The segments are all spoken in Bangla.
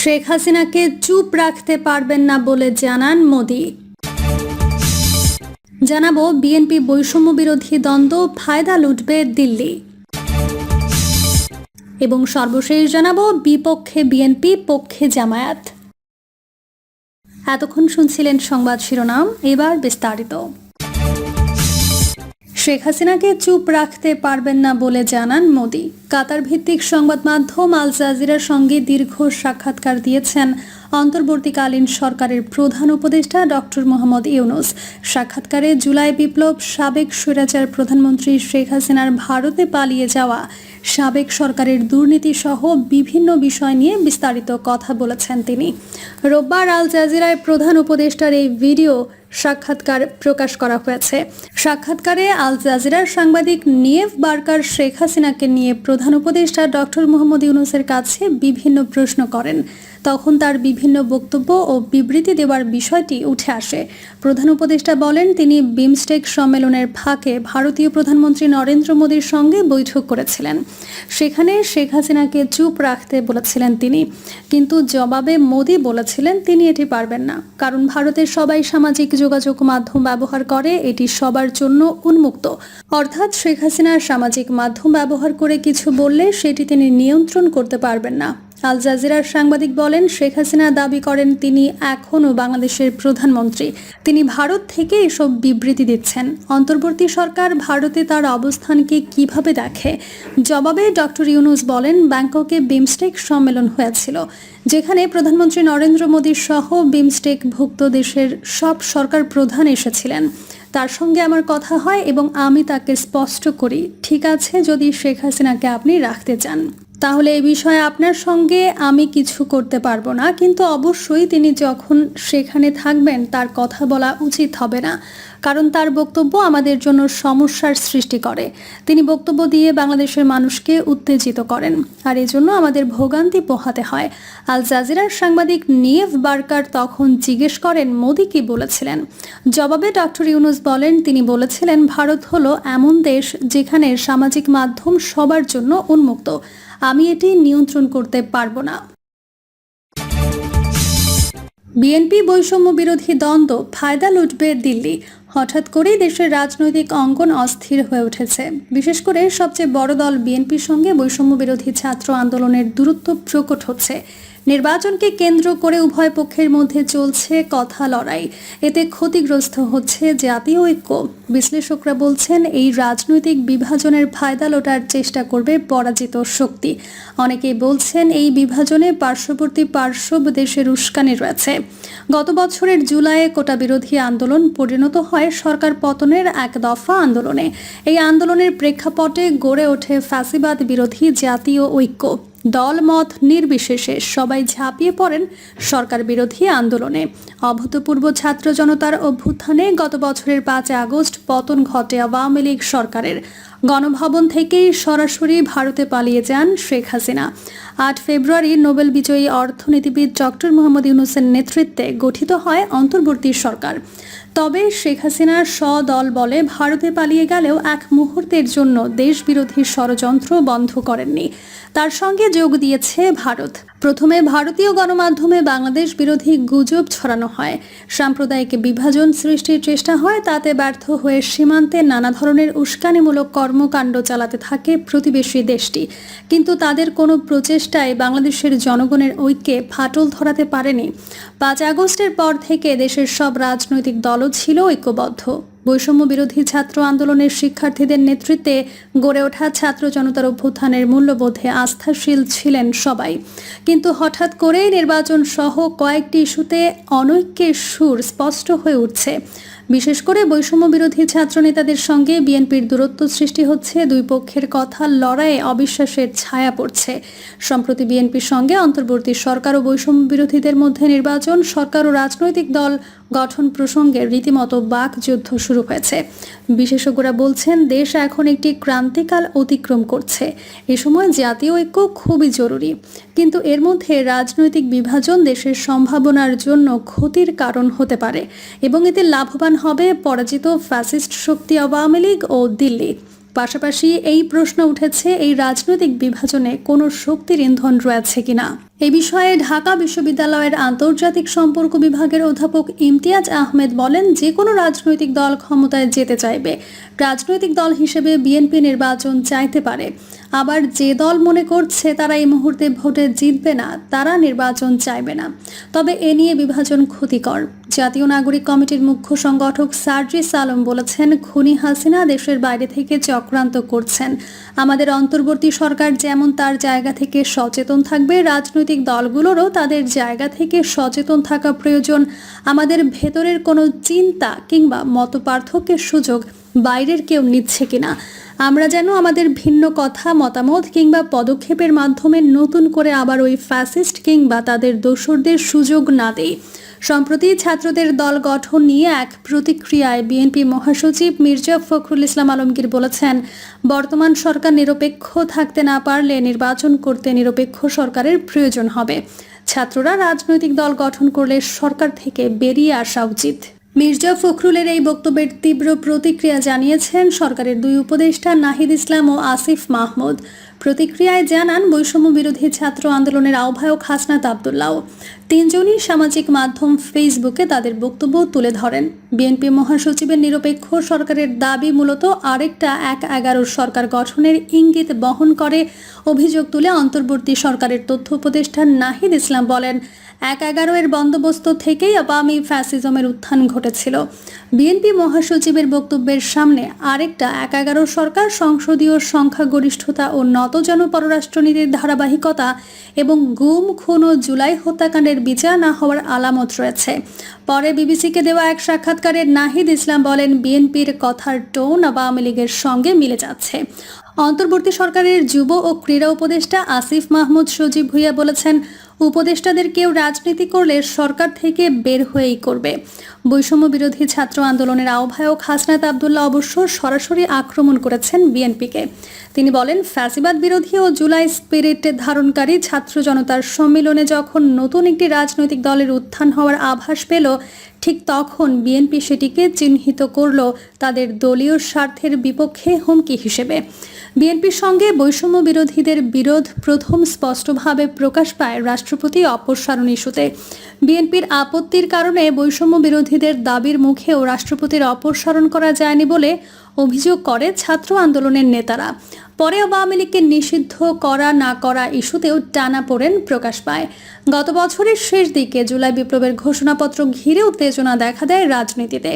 শেখ হাসিনাকে চুপ রাখতে পারবেন না বলে জানান মোদি। জানাব বিএনপি বৈষম্য বিরোধী দ্বন্দ্ব, ফায়দা লুটবে দিল্লি। এবং সর্বশেষ জানাব বিপক্ষে বিএনপি, পক্ষে জামায়াত। এতক্ষণ শুনছিলেন সংবাদ শিরোনাম, এবার বিস্তারিত। শেখ হাসিনাকে চুপ রাখতে পারবেন না বলে জানান মোদি। কাতার ভিত্তিক সংবাদ মাধ্যম আল জাজিরার সঙ্গে দীর্ঘ সাক্ষাৎকার দিয়েছেন অন্তর্বর্তীকালীন সরকারের প্রধান উপদেষ্টা ডক্টর মোহাম্মদ ইউনুস। সাক্ষাৎকারে জুলাই বিপ্লব সাবেক স্বৈরাচার প্রধানমন্ত্রী শেখ হাসিনার ভারতে পালিয়ে যাওয়া, সাবেক সরকারের দুর্নীতি সহ বিভিন্ন বিষয় নিয়ে বিস্তারিত কথা বলেছেন তিনি। রোববার আল জাজিরায় প্রধান উপদেষ্টার এই ভিডিও সাক্ষাৎকার প্রকাশ করা হয়েছে। সাক্ষাৎকারে আল জাজিরার সাংবাদিক নিয়েফ বার্কার শেখ হাসিনাকে নিয়ে প্রধান উপদেষ্টা ডক্টর মোহাম্মদ ইউনুসের কাছে বিভিন্ন প্রশ্ন করেন। তখন তার বিভিন্ন বক্তব্য ও বিবৃতি দেওয়ার বিষয়টি উঠে আসে। প্রধান উপদেষ্টা বলেন, তিনি বিমস্টেক সম্মেলনের ফাঁকে ভারতীয় প্রধানমন্ত্রী নরেন্দ্র মোদীর সঙ্গে বৈঠক করেছিলেন। সেখানে শেখ হাসিনাকে চুপ রাখতে বলেছিলেন তিনি। কিন্তু জবাবে মোদী বলেছিলেন, তিনি এটি পারবেন না। কারণ ভারতের সবাই সামাজিক যোগাযোগ মাধ্যম ব্যবহার করে, এটি সবার জন্য উন্মুক্ত। অর্থাৎ শেখ হাসিনা সামাজিক মাধ্যম ব্যবহার করে কিছু বললে সেটি তিনি নিয়ন্ত্রণ করতে পারবেন না। আল জাজিরার সাংবাদিক বলেন, শেখ হাসিনা দাবি করেন তিনি এখনও বাংলাদেশের প্রধানমন্ত্রী। তিনি ভারত থেকে এসব বিবৃতি দিচ্ছেন। অন্তর্বর্তী সরকার ভারতে তার অবস্থানকে কীভাবে দেখে? জবাবে ডক্টর ইউনুস বলেন, ব্যাংককে বিমস্টেক সম্মেলন হয়েছিল, যেখানে প্রধানমন্ত্রী নরেন্দ্র মোদী সহ বিমস্টেক ভুক্ত দেশের সব সরকার প্রধান এসেছিলেন। তার সঙ্গে আমার কথা হয় এবং আমি তাকে স্পষ্ট করি। ঠিক আছে, যদি শেখ হাসিনাকে আপনি রাখতে চান। তাহলে এই বিষয়ে আপনার সঙ্গে আমি কিছু করতে পারব না, কিন্তু অবশ্যই তিনি যখন সেখানে থাকবেন, তার কথা বলা উচিত হবে না। কারণ তার বক্তব্য আমাদের জন্য সমস্যার সৃষ্টি করে। তিনি বক্তব্য দিয়ে বাংলাদেশের মানুষকে উত্তেজিত করেন। আর এজন্য আমাদের ভোগান্তি পোহাতে হয়। আল জাজিরার সাংবাদিক নিয়েভ বার্কার তখন জিজ্ঞেস করেন, মোদি কি বলেছিলেন? জবাবে ডক্টর ইউনুস বলেন, তিনি বলেছিলেন, ভারত হলো এমন দেশ যেখানে সামাজিক মাধ্যম সবার জন্য উন্মুক্ত। আমি এটি নিয়ন্ত্রণ করতে পারব না। বিএনপি বৈষম্য বিরোধী দ্বন্দ্ব ফায়দা লুটবে দিল্লি। হঠাৎ করেই দেশের রাজনৈতিক অঙ্গন অস্থির হয়ে উঠেছে। বিশেষ করে সবচেয়ে বড় দল বিএনপির সঙ্গে বৈষম্য বিরোধী ছাত্র আন্দোলনের দূরত্ব প্রকট হচ্ছে। নির্বাচনকে কেন্দ্র করে উভয় পক্ষের মধ্যে চলছে কথা লড়াই। এতে ক্ষতিগ্রস্ত হচ্ছে জাতীয় ঐক্য। বিশ্লেষকরা বলছেন, এই রাজনৈতিক বিভাজনের ফায়দা লোটার চেষ্টা করবে পরাজিত শক্তি। অনেকেই বলছেন, এই বিভাজনে পার্শ্ববর্তী পার্শ্ব দেশের উস্কানি রয়েছে। গত বছরের জুলাইয়ে কোটা বিরোধী আন্দোলন পরিণত হয় সরকার পতনের এক দফা আন্দোলনে। এই আন্দোলনের প্রেক্ষাপটে গড়ে ওঠে ফ্যাসিবাদ বিরোধী জাতীয় ঐক্য। দলমত নির্বিশেষে সবাই ঝাঁপিয়ে পড়েন সরকার বিরোধী আন্দোলনে। অভূতপূর্ব ছাত্র জনতার অভ্যুত্থানে গত বছরের পাঁচ আগস্ট পতন ঘটে আওয়ামী লীগ সরকারের। গণভবন থেকেই সরাসরি ভারতে পালিয়ে যান শেখ হাসিনা। আট ফেব্রুয়ারি নোবেল বিজয়ী অর্থনীতিবিদ ডক্টর মোহাম্মদ ইউনুসের নেতৃত্বে গঠিত হয় অন্তর্বর্তী সরকার। তবে শেখ হাসিনার স্বদল বলে ভারতে পালিয়ে গেলেও এক মুহূর্তের জন্য দেশবিরোধী ষড়যন্ত্র বন্ধ করেননি। তার সঙ্গে যোগ দিয়েছে ভারত। প্রথমে ভারতীয় গণমাধ্যমে বাংলাদেশ বিরোধী গুজব ছড়ানো হয়। সাম্প্রদায়িক বিভাজন সৃষ্টির চেষ্টা হয়, তাতে ব্যর্থ হয়ে সীমান্তে নানা ধরনের উস্কানিমূলক কর্মকাণ্ড চালাতে থাকে প্রতিবেশী দেশটি। কিন্তু তাদের কোনো প্রচেষ্টায় বাংলাদেশের জনগণের ঐক্যে ফাটল ধরাতে পারেনি। পাঁচ আগস্টের পর থেকে দেশের সব রাজনৈতিক দলও ছিল ঐক্যবদ্ধ। বৈষম্য বিরোধী ছাত্র আন্দোলনের শিক্ষার্থীদের নেতৃত্বে গড়ে ওঠা ছাত্র জনতার অভ্যুত্থানের মূল্যবোধে আস্থাশীল ছিলেন সবাই। কিন্তু হঠাৎ করেই নির্বাচন সহ কয়েকটি ইস্যুতে অনৈক্যের সুর স্পষ্ট হয়ে উঠছে। বিশেষ করে বৈষম্য বিরোধী ছাত্র নেতাদের সঙ্গে বিএনপির দূরত্ব সৃষ্টি হচ্ছে, দুই পক্ষের কথা লড়াইয়ে অবিশ্বাসের ছায়া পড়ছে। সম্প্রতি বিএনপির সঙ্গে অন্তর্বর্তী সরকার ও বৈষম্য বিরোধীদের মধ্যে নির্বাচন, সরকার ও রাজনৈতিক দল গঠন প্রসঙ্গে রীতিমতো বাক যুদ্ধ শুরু হয়েছে। বিশেষজ্ঞরা বলছেন, দেশ এখন একটি ক্রান্তিকাল অতিক্রম করছে। এ সময় জাতীয় ঐক্য খুবই জরুরি। কিন্তু এর মধ্যে রাজনৈতিক বিভাজন দেশের সম্ভাবনার জন্য ক্ষতির কারণ হতে পারে এবং এতে লাভবান হবে পরাজিত ফ্যাসিস্ট শক্তি আওয়ামী লীগ ও দিল্লি। পাশাপাশি এই প্রশ্ন উঠেছে, এই রাজনৈতিক বিভাজনে কোনো শক্তির ইন্ধন রয়েছে কিনা? এ বিষয়ে ঢাকা বিশ্ববিদ্যালয়ের আন্তর্জাতিক সম্পর্ক বিভাগের অধ্যাপক ইমতিয়াজ আহমেদ বলেন যে কোনো রাজনৈতিক দল ক্ষমতায় যেতে চাইবে। রাজনৈতিক দল হিসেবে বিএনপি নির্বাচন চাইতে পারে। আবার যে দল মনে করছে তারা এই মুহূর্তে ভোটে জিতবে না, তারা নির্বাচন চাইবে না। তবে এ নিয়ে বিভাজন ক্ষতিকর। জাতীয় নাগরিক কমিটির মুখ্য সংগঠক সার্জিস আলম বলেছেন, খুনি হাসিনা দেশের বাইরে থেকে চক্রান্ত করছেন। আমাদের অন্তর্বর্তী সরকার যেমন তার জায়গা থেকে সচেতন থাকবে, রাজনৈতিক দলগুলোরও তাদের জায়গা থেকে সচেতন থাকা প্রয়োজন। আমাদের ভেতরের কোনো চিন্তা কিংবা মতপার্থক্যের সুযোগ বাইরের কেউ নিচ্ছে কিনা? আমরা যেন আমাদের ভিন্ন কথা, মতামত কিংবা পদক্ষেপের মাধ্যমে নতুন করে আবার ওই ফ্যাসিস্ট কিংবা তাদের দোসরদের সুযোগ না দেই। সম্প্রতি ছাত্রদের দল গঠন নিয়ে এক প্রতিক্রিয়ায় বিএনপি মহাসচিব মির্জা ফখরুল ইসলাম আলমগীর বলেছেন, বর্তমান সরকার নিরপেক্ষ থাকতে না পারলে নির্বাচন করতে নিরপেক্ষ সরকারের প্রয়োজন হবে। ছাত্ররা রাজনৈতিক দল গঠন করলে সরকার থেকে বেরিয়ে আসা উচিত। মির্জা ফখরুলের এই বক্তব্যের তীব্র প্রতিক্রিয়া জানিয়েছেন সরকারের দুই উপদেষ্টা নাহিদ ইসলাম ও আসিফ মাহমুদ। প্রতিক্রিয়ায় জানান বৈষম্য বিরোধী ছাত্র আন্দোলনের আহ্বায়ক হাসনাত আবদুল্লাহ। তিনজনই সামাজিক মাধ্যম ফেসবুকে তাদের বক্তব্য তুলে ধরেন। বিএনপি মহাসচিবের নিরপেক্ষ সরকারের দাবি মূলত আরেকটা এক এগারোর সরকার গঠনের ইঙ্গিত বহন করে অভিযোগ তুলে অন্তর্বর্তী সরকারের তথ্য উপদেষ্টা নাহিদ ইসলাম বলেন, এক এগারো এর বন্দোবস্ত থেকেই আওয়ামী ফ্যাসিজমের উত্থান ঘটেছিল। বিএনপি মহাসচিবের বক্তব্যের সামনে আরেকটা এক এগারো সরকার সংসদীয় সংখ্যাগরিষ্ঠতা ও নতজন পররাষ্ট্রনীতির ধারাবাহিকতা এবং গুম, খুন ও জুলাই হত্যাকাণ্ডের বিচার না হওয়ার আলামত রয়েছে। পরে বিবিসিকে দেওয়া এক সাক্ষাৎকারে নাহিদ ইসলাম বলেন, বিএনপির কথার টোন আওয়ামী লীগের সঙ্গে মিলে যাচ্ছে। অন্তর্বর্তী সরকারের যুব ও ক্রীড়া উপদেষ্টা আসিফ মাহমুদ সজীব ভুইয়া বলেছেন উপদেষ্টাদের কেউ রাজনীতি করলে সরকার থেকে বের হয়েই করবে। বৈষম্য বিরোধী ছাত্র আন্দোলনের আহ্বায়ক হাসনাত আবদুল্লাহ অবশ্য সরাসরি আক্রমণ করেছেন বিএনপিকে। তিনি বলেন, ফ্যাসিবাদ বিরোধী ও জুলাই স্পিরিট ধারণকারী ছাত্র জনতার সম্মেলনে যখন নতুন একটি রাজনৈতিক দলের উত্থান হওয়ার আভাস পেল, ঠিক তখন বিএনপি সেটিকে চিহ্নিত করল তাদের দলীয় স্বার্থের বিপক্ষে হুমকি হিসেবে। বিএনপির সঙ্গে বৈষম্য বিরোধীদের বিরোধ প্রথম স্পষ্টভাবে প্রকাশ পায় রাষ্ট্রপতি অপসারণ ইস্যুতে। বিএনপির আপত্তির কারণে বৈষম্য বিরোধীদের দাবির মুখেও রাষ্ট্রপতির অপসারণ করা যায়নি বলে অভিযোগ করে ছাত্র আন্দোলনের নেতারা। পরে আওয়ামী লীগকে নিষিদ্ধ করা না করা ইস্যুতেও টানা পড়েন প্রকাশ পায়। গত বছরের শেষ দিকে জুলাই বিপ্লবের ঘোষণাপত্র ঘিরে উত্তেজনা দেখা দেয় রাজনীতিতে।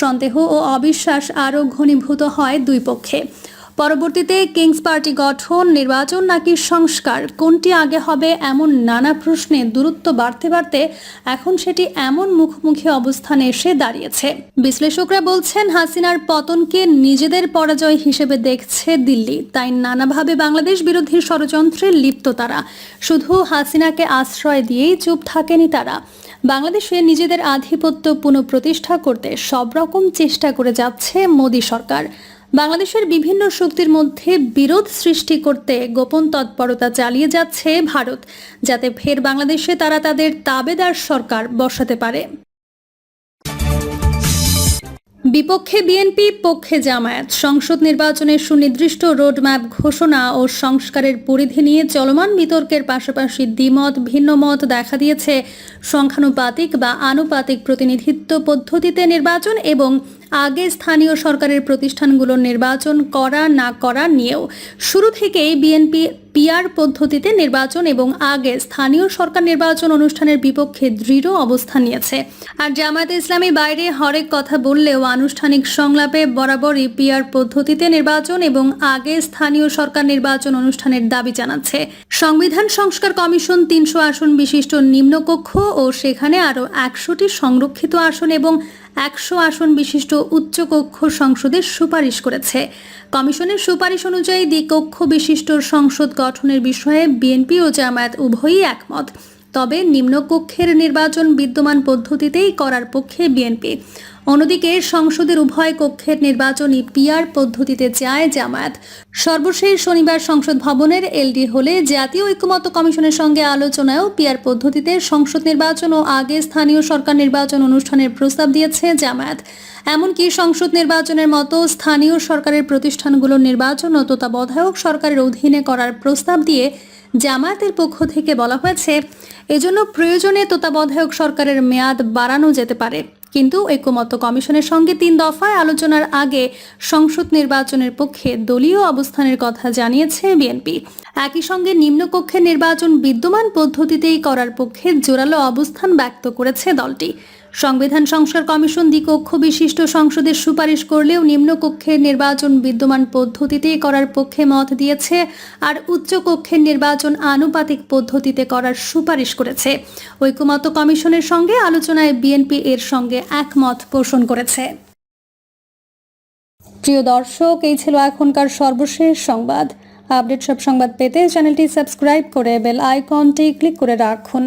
সন্দেহ ও অবিশ্বাস আরও ঘনীভূত হয় দুই পক্ষে। পরবর্তীতে কিংস পার্টি গঠন, নির্বাচন নাকি সংস্কার? কোনটি আগে হবে এমন নানা প্রশ্নে দূরত্ব বাড়তে বাড়তে এখন সেটি এমন মুখোমুখি অবস্থানে এসে দাঁড়িয়েছে। বিশ্লেষকরা বলছেন, হাসিনার পতনকে নিজেদের পরাজয় হিসেবে দেখছে দিল্লি। তাই নানাভাবে বাংলাদেশ বিরোধী ষড়যন্ত্রে লিপ্ত তারা। শুধু হাসিনাকে আশ্রয় দিয়েই চুপ থাকেনি তারা। বাংলাদেশে নিজেদের আধিপত্য পুনঃপ্রতিষ্ঠা করতে সব রকম চেষ্টা করে যাচ্ছে মোদী সরকার। বাংলাদেশের বিভিন্ন শক্তির মধ্যে বিরোধ সৃষ্টি করতে গোপন তৎপরতা চালিয়ে যাচ্ছে ভারত, যাতে ফের বাংলাদেশে তারা তাদের তাবেদার সরকার বসাতে পারে। বিপক্ষে বিএনপি পক্ষে জামায়াত, সংসদ নির্বাচনের সুনির্দিষ্ট রোডম্যাপ ঘোষণা ও সংস্কারের পরিধি নিয়ে চলমান বিতর্কের পাশাপাশি দ্বিমত, ভিন্ন মত দেখা দিয়েছে সংখ্যানুপাতিক বা আনুপাতিক প্রতিনিধিত্ব পদ্ধতিতে নির্বাচন এবং আগে স্থানীয় সরকারের প্রতিষ্ঠানগুলোর নির্বাচন করা না করা নিয়েও শুরু থেকেই বিএনপি পিআর পদ্ধতিতে নির্বাচন এবং আগে স্থানীয় সরকার নির্বাচন অনুষ্ঠানের বিপক্ষে দৃঢ় অবস্থান নিয়েছে। আর জামায়াতে ইসলামী বাইরে হরেক কথা বললেও আনুষ্ঠানিক সংলাপে বরাবরই পিআর পদ্ধতিতে নির্বাচন এবং আগে স্থানীয় সরকার নির্বাচন অনুষ্ঠানের দাবি জানাচ্ছে। সংবিধান সংস্কার কমিশন তিনশো আসন বিশিষ্ট নিম্নকক্ষ ও সেখানে আরও একশোটি সংরক্ষিত আসন এবং একশো আসন বিশিষ্ট উচ্চকক্ষ সংসদের সুপারিশ করেছে। কমিশনের সুপারিশ অনুযায়ী দ্বিকক্ষ বিশিষ্ট সংসদ গঠনের বিষয়ে বিএনপি ও জামায়াত উভয়ই একমত। তবে নিম্নকক্ষের নির্বাচন বিদ্যমান পদ্ধতিতেই করার পক্ষে বিএনপি। অন্যদিকে সংসদের উভয় কক্ষের নির্বাচনী পিআর পদ্ধতিতে চায় জামায়াত। সর্বশেষ শনিবার সংসদ ভবনের এলডি হলে জাতীয় ঐক্যমত্য কমিশনের সঙ্গে আলোচনায়ও পিআর পদ্ধতিতে সংসদ নির্বাচন ও আগে স্থানীয় সরকার নির্বাচন অনুষ্ঠানের প্রস্তাব দিয়েছে জামায়াত। এমনকি সংসদ নির্বাচনের মতো স্থানীয় সরকারের প্রতিষ্ঠানগুলোর নির্বাচন ও তত্ত্বাবধায়ক সরকারের অধীনে করার প্রস্তাব দিয়ে জামায়াতের পক্ষ থেকে বলা হয়েছে, এজন্য প্রয়োজনে তত্ত্বাবধায়ক সরকারের মেয়াদ বাড়ানো যেতে পারে। কিন্তু ঐক্যমত্য কমিশনের সঙ্গে তিন দফায় আলোচনার আগে সংসদ নির্বাচনের পক্ষে দলীয় অবস্থানের কথা জানিয়েছে বিএনপি। একই সঙ্গে নিম্নকক্ষের নির্বাচন বিদ্যমান পদ্ধতিতেই করার পক্ষে জোরালো অবস্থান ব্যক্ত করেছে দলটি। সংবিধান সংস্কার কমিশন দ্বিকক্ষ বিশিষ্ট সংসদের সুপারিশ করলেও নিম্নকক্ষের নির্বাচন বিদ্যমান পদ্ধতিতে করার পক্ষে মত দিয়েছে আর উচ্চকক্ষের নির্বাচন আনুপাতিক পদ্ধতিতে করার সুপারিশ করেছে। ঐক্যমত্য কমিশনের সঙ্গে আলোচনায় বিএনপি এর সঙ্গে একমত পোষণ করেছে। প্রিয় দর্শক, এই ছিল এখনকার সর্বশেষ সংবাদ। আপডেট সব সংবাদ পেতে চ্যানেলটি সাবস্ক্রাইব করে বেল আইকনটি ক্লিক করে রাখুন।